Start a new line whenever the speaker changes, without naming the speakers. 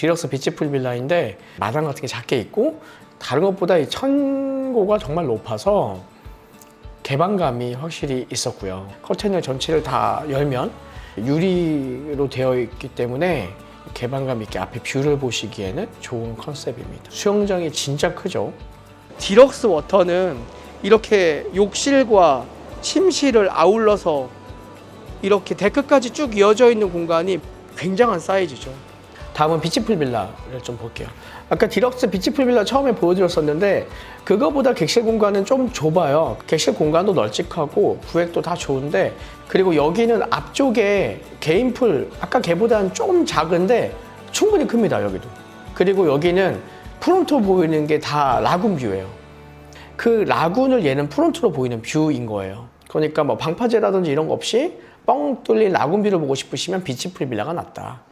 디럭스 비치풀 빌라인데 마당 같은 게 작게 있고 다른 것보다 이 천고가 정말 높아서 개방감이 확실히 있었고요. 커튼을 전체를 다 열면 유리로 되어 있기 때문에 개방감 있게 앞에 뷰를 보시기에는 좋은 컨셉입니다. 수영장이 진짜 크죠.
디럭스 워터는 이렇게 욕실과 침실을 아울러서 이렇게 데크까지 쭉 이어져 있는 공간이 굉장한 사이즈죠.
다음은 비치풀 빌라를 좀 볼게요. 아까 디럭스 비치풀 빌라 처음에 보여드렸었는데 그거보다 객실 공간은 좀 좁아요. 객실 공간도 널찍하고 부액도 다 좋은데 그리고 여기는 앞쪽에 개인 풀 아까 걔보다는 좀 작은데 충분히 큽니다 여기도. 그리고 여기는 프론트 보이는 게 다 라군 뷰예요. 그 라군을 얘는 프론트로 보이는 뷰인 거예요. 그러니까 뭐 방파제라든지 이런 거 없이 뻥 뚫린 라군 뷰를 보고 싶으시면 비치풀 빌라가 낫다.